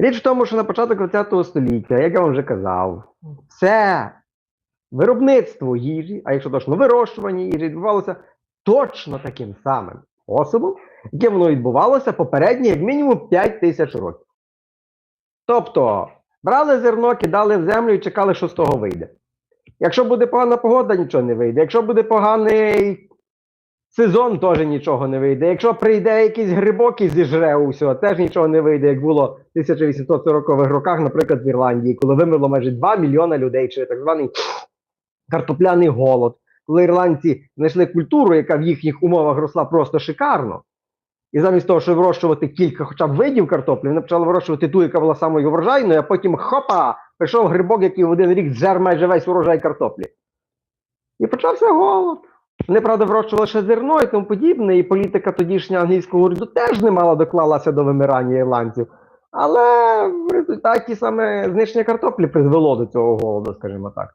Річ в тому, що на початок ХХ століття, як я вам вже казав, все виробництво їжі, а якщо точно вирощування їжі, відбувалося точно таким самим способом, яке воно відбувалося попередні, як мінімум 5 тисяч років. Тобто, брали зерно, кидали в землю і чекали, що з того вийде. Якщо буде погана погода, нічого не вийде. Якщо буде поганий сезон, теж нічого не вийде. Якщо прийде якийсь грибок і зіжре усього, теж нічого не вийде, як було в 1840-х роках, наприклад, в Ірландії, коли вимерло майже 2 мільйона людей, чи так званий картопляний голод, коли ірландці знайшли культуру, яка в їхніх умовах росла просто шикарно. І замість того, щоб вирощувати кілька хоча б видів картоплі, вони почали вирощувати ту, яка була самою врожайною, а потім хопа! Прийшов грибок, який в один рік зжер майже весь урожай картоплі. І почався голод. Вони, правда, вирощували ще зерно і тому подібне, і політика тодішнього англійського уряду теж немало доклалася до вимирання ірландців. Але в результаті саме знищення картоплі призвело до цього голоду, скажімо так.